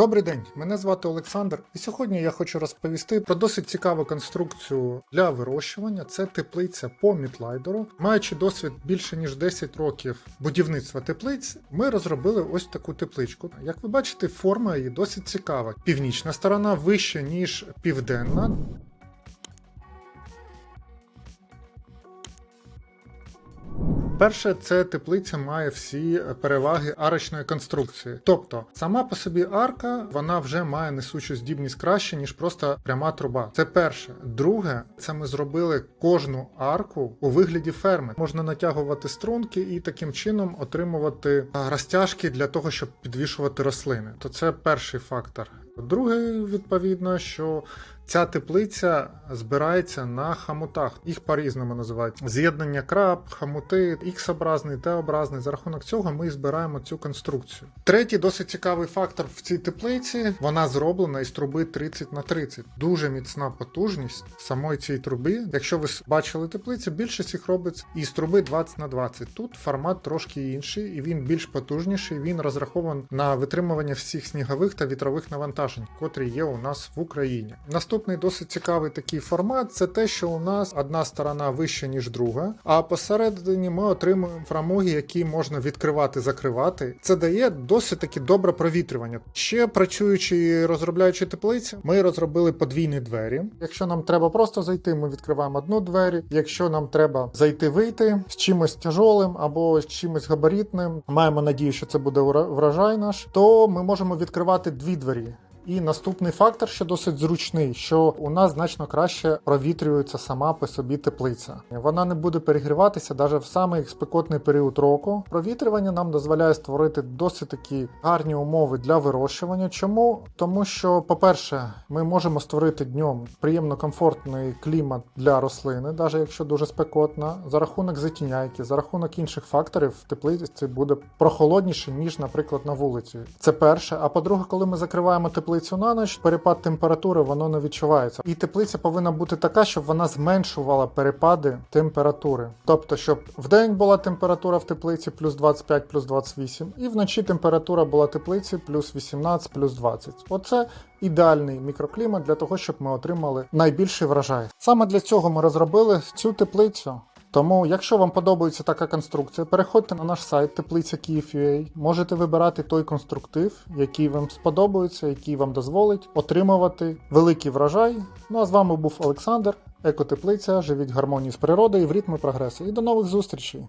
Добрий день, мене звати Олександр, і сьогодні я хочу розповісти про досить цікаву конструкцію для вирощування. Це теплиця по мітлайдеру. Маючи досвід більше ніж 10 років будівництва теплиць, ми розробили ось таку тепличку. Як ви бачите, форма її досить цікава. Північна сторона вища ніж південна. Перше, це теплиця має всі переваги арочної конструкції. Тобто, сама по собі арка вона вже має несучу здібність краще, ніж просто пряма труба. Це перше. Друге, це ми зробили кожну арку у вигляді ферми. Можна натягувати струнки і таким чином отримувати розтяжки для того, щоб підвішувати рослини. То це перший фактор. Друге, відповідно, що ця теплиця збирається на хамутах. Їх по-різному називають з'єднання краб, хамути, Х-образний, Т-образний. За рахунок цього ми збираємо цю конструкцію. Третій досить цікавий фактор в цій теплиці. Вона зроблена із труби 30 на 30. Дуже міцна потужність самої цієї труби. Якщо ви бачили теплиці, більшість їх робить із труби 20 на 20. Тут формат трошки інший, і він більш потужніший. Він розрахований на витримування всіх снігових та вітрових навантажень, котрі є у нас в Україні. Наступний досить цікавий такий формат це те, що у нас одна сторона вища, ніж друга, а посередині ми отримуємо фрамуги, які можна відкривати, закривати. Це дає досить таки добре провітрювання. Ще працюючи і розробляючи теплиці, ми розробили подвійні двері. Якщо нам треба просто зайти, ми відкриваємо одну двері. Якщо нам треба зайти вийти з чимось тяжолим або з чимось габаритним, маємо надію, що це буде врожай наш, то ми можемо відкривати дві двері. І наступний фактор, що досить зручний, що у нас значно краще провітрюється сама по собі теплиця. Вона не буде перегріватися навіть в самий спекотний період року. Провітрювання нам дозволяє створити досить такі гарні умови для вирощування. Чому? Тому що, по-перше, ми можемо створити днем приємно комфортний клімат для рослини, навіть якщо дуже спекотно, за рахунок затіняйки, за рахунок інших факторів теплиці буде прохолодніше, ніж, наприклад, на вулиці. Це перше. А по-друге, коли ми закриваємо теплицю на ніч, перепад температури воно не відчувається. І теплиця повинна бути така, щоб вона зменшувала перепади температури. Тобто, щоб в день була температура в теплиці плюс 25, плюс 28, і вночі температура була теплиці плюс 18, плюс 20. Оце ідеальний мікроклімат для того, щоб ми отримали найбільший врожай. Саме для цього ми розробили цю теплицю. Тому, якщо вам подобається така конструкція, переходьте на наш сайт теплиця Київ.ua, можете вибирати той конструктив, який вам сподобається, який вам дозволить отримувати великий врожай. Ну а з вами був Олександр, Екотеплиця. Живіть в гармонії з природою в ритмі прогресу. І до нових зустрічей!